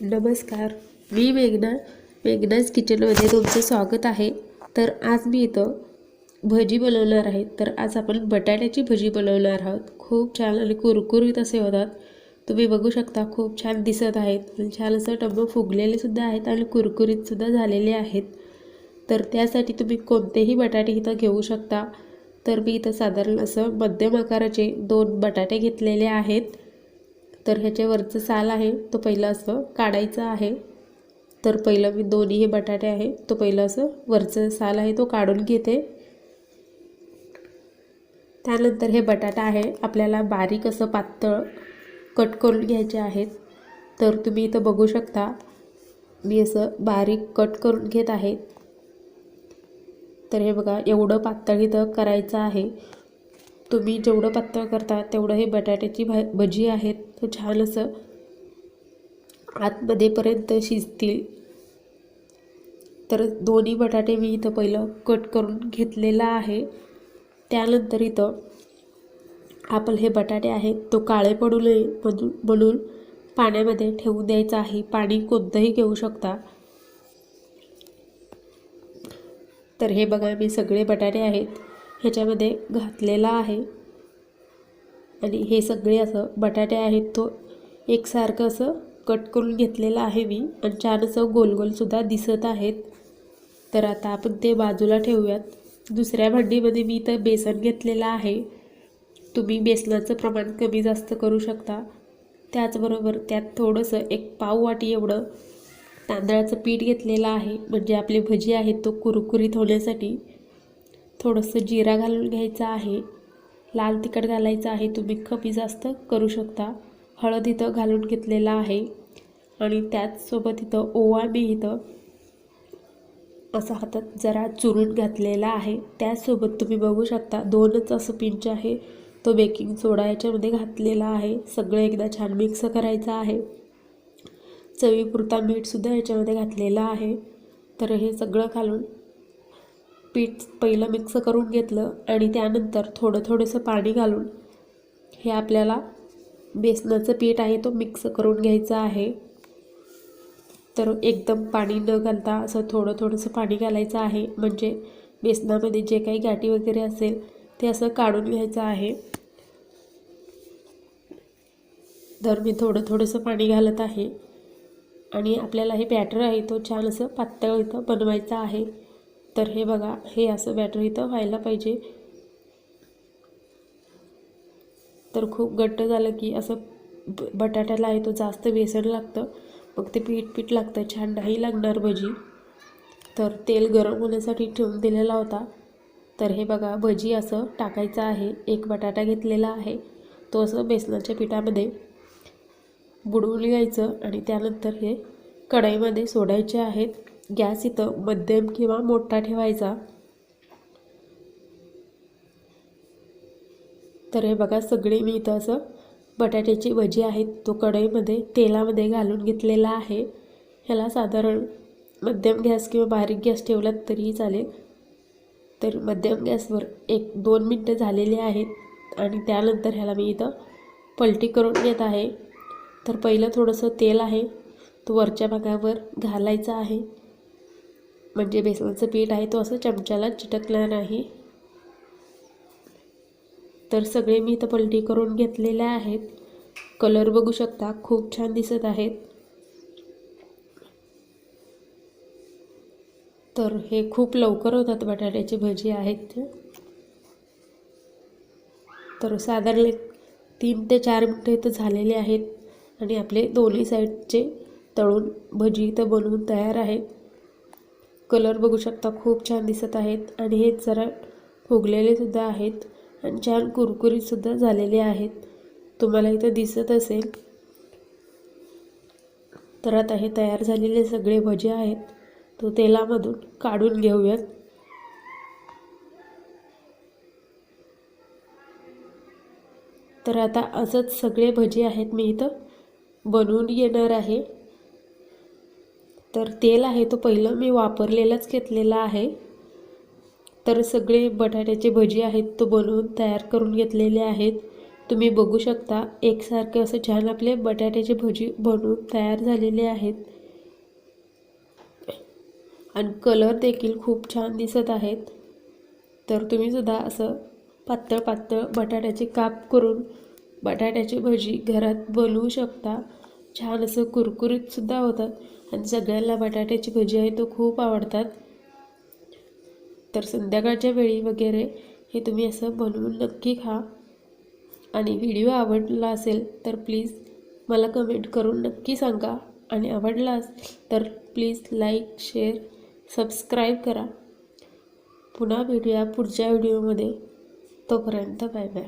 नमस्कार. मी मेघना मेघनाज किचनमध्ये तुमचं स्वागत आहे. तर आज मी इथं भजी बनवणार आहे. तर आज आपण बटाट्याची भजी बनवणार आहोत. खूप छान आणि कुरकुरीत असे होतात. तुम्ही बघू शकता खूप छान दिसत आहेत. आणि छान असं टब्ब फुगलेलेसुद्धा आहेत आणि कुरकुरीतसुद्धा झालेले आहेत. तर त्यासाठी तुम्ही कोणतेही बटाटे इथं घेऊ शकता. तर मी इथं साधारण असं मध्यम आकाराचे दोन बटाटे घेतलेले आहेत. तर ह्याच्यावरचं साल आहे तो पहिलं असं काढायचं आहे. तर पहिलं मी दोन्ही हे बटाटे आहे तो पहिलं असं वरचं साल आहे तो काढून घेते. त्यानंतर हे बटाटा आहे आपल्याला बारीक असं पातळ कट करून घ्यायचे आहेत. तर तुम्ही इथं बघू शकता मी असं बारीक कट करून घेत आहे. तर हे बघा एवढं पातळ इथं करायचं आहे. तुम्ही जेवढं पातळ करता तेवढं हे बटाट्याची भा भजी आहेत. तो छान असं आतमध्येपर्यंत शिजतील. तर दोन्ही बटाटे मी इथं पहिलं कट करून घेतलेला आहे. त्यानंतर इथं आपण हे बटाटे आहेत तो काळे पडू नये म्हणून म्हणून पाण्यामध्ये ठेवून द्यायचं आहे. पाणी कोणतंही घेऊ शकता. तर हे बघा मी सगळे बटाटे आहेत. ह्याच्यामध्ये घातलेला आहे. आणि हे सगळे असं बटाटे आहेत तो एकसारखं असं कट करून घेतलेलं आहे मी. आणि छान असं गोल गोलसुद्धा दिसत आहेत. तर आता आपण ते बाजूला ठेवूयात. दुसऱ्या भांडीमध्ये मी इथं बेसन घेतलेलं आहे. तुम्ही बेसनाचं प्रमाण कमी जास्त करू शकता. त्याचबरोबर त्यात थोडंसं एक पाव वाटी एवढं तांदळाचं पीठ घेतलेलं आहे. म्हणजे आपली भजी आहे तो कुरकुरीत होण्यासाठी. थोडंसं जिरा घालून घ्यायचं आहे. लाल तिखट घालायचं आहे. तुम्ही कमी जास्त करू शकता. हळद इथं घालून घेतलेला आहे. आणि त्याचसोबत इथं ओवा मी इथं असं हातात जरा चुरून घातलेला आहे. त्याचसोबत तुम्ही बघू शकता दोनच असं पिंच आहे. तो बेकिंग सोडा याच्यामध्ये घातलेला आहे. सगळं एकदा छान मिक्स करायचं आहे. चवीपुरता मीठसुद्धा याच्यामध्ये घातलेलं आहे. तर हे सगळं घालून पीठ पहिलं मिक्स करून घेतलं आणि त्यानंतर थोडं थोडंसं पाणी घालून हे आपल्याला बेसनाचं पीठ आहे तो मिक्स करून घ्यायचं आहे. तर एकदम पाणी न घालता असं थोडं थोडंसं पाणी घालायचं आहे. म्हणजे बेसनामध्ये जे काही गाठी वगैरे असेल ते असं काढून घ्यायचं आहे. तर मी थोडं थोडंसं पाणी घालत आहे. आणि आपल्याला हे बॅटर आहे तो छान असं पातळ इथं बनवायचं आहे. तर हे बघा हे असं बॅटर इथं व्हायला पाहिजे. तर खूप घट्ट झालं की असं ब बटाट्याला आहे तो जास्त बेसन लागतं. मग ते पीठ पीठ लागतं छान नाही लागणार भजी. तर तेल गरम होण्यासाठी ठेवून दिलेला होता. तर हे बघा भजी असं टाकायचं आहे. एक बटाटा घेतलेला आहे. तो असं बेसनाच्या पिठामध्ये बुडवून घ्यायचं आणि त्यानंतर हे कढईमध्ये सोडायचे आहेत. गॅस इथं मध्यम किंवा मोठा ठेवायचा. तर हे बघा सगळे मी इथं असं बटाट्याची भजी आहेत तो कढईमध्ये तेलामध्ये घालून घेतलेला आहे. ह्याला साधारण मध्यम गॅस किंवा बारीक गॅस ठेवलात तरीही चालेल. तर मध्यम गॅसवर एक दोन मिनटं झालेली आहेत आणि त्यानंतर ह्याला मी इथं पलटी करून घेत आहे. तर पहिलं थोडंसं तेल आहे तो वरच्या भागावर घालायचा आहे. म्हणजे बेसनाचं पीठ आहे तो असं चमच्याला चिटकला नाही तर सगळे मी इथं पलटी करून घेतलेले आहेत. कलर बघू शकता खूप छान दिसत आहेत. तर हे खूप लवकर होतात बटाट्याची भजी आहेत. तर साधारण तीन ते चार मिनटं इथं झालेले आहेत. आणि आपले दोन्ही साईडचे तळून भजी इथं बनवून तयार आहेत कलर बघू शकता खूप छान दिसत आहेत आणि हे जरा फुगलेले सुद्धा आहेत आणि छान कुरकुरीतसुद्धा झालेले आहेत. तुम्हाला इथं दिसत असेल. तर आता हे तयार झालेले सगळे भजे आहेत. तो तेलामधून काढून घेऊयात. तर आता असंच सगळे भजे आहेत मी इथं बनवून येणार आहे. तर तेल आहे तो पहिलं मी वापरलेलाच घेतलेला आहे. तर सगळे बटाट्याचे भजी आहेत तो बनवून तयार करून घेतलेले आहेत. तुम्ही बघू शकता एकसारखे असं छान आपले बटाट्याचे भजी बनवून तयार झालेले आहेत. आणि कलर देखील खूप छान दिसत आहेत. तर तुम्ही सुद्धा असं पातळ पातळ बटाट्याचे काप करून बटाट्याची भजी घरात बनवू शकता. छान असं कुरकुरीतसुद्धा होतात. आणि सगळ्यांना बटाट्याची भजी आहे तो खूप आवडतात. तर संध्याकाळच्या वेळी वगैरे हे तुम्ही असं बनवून नक्की खा. आणि व्हिडिओ आवडला असेल तर प्लीज मला कमेंट करून नक्की सांगा. आणि आवडला तर प्लीज लाईक शेअर सबस्क्राईब करा. पुन्हा भेटूया पुढच्या व्हिडिओमध्ये. तोपर्यंत बाय बाय.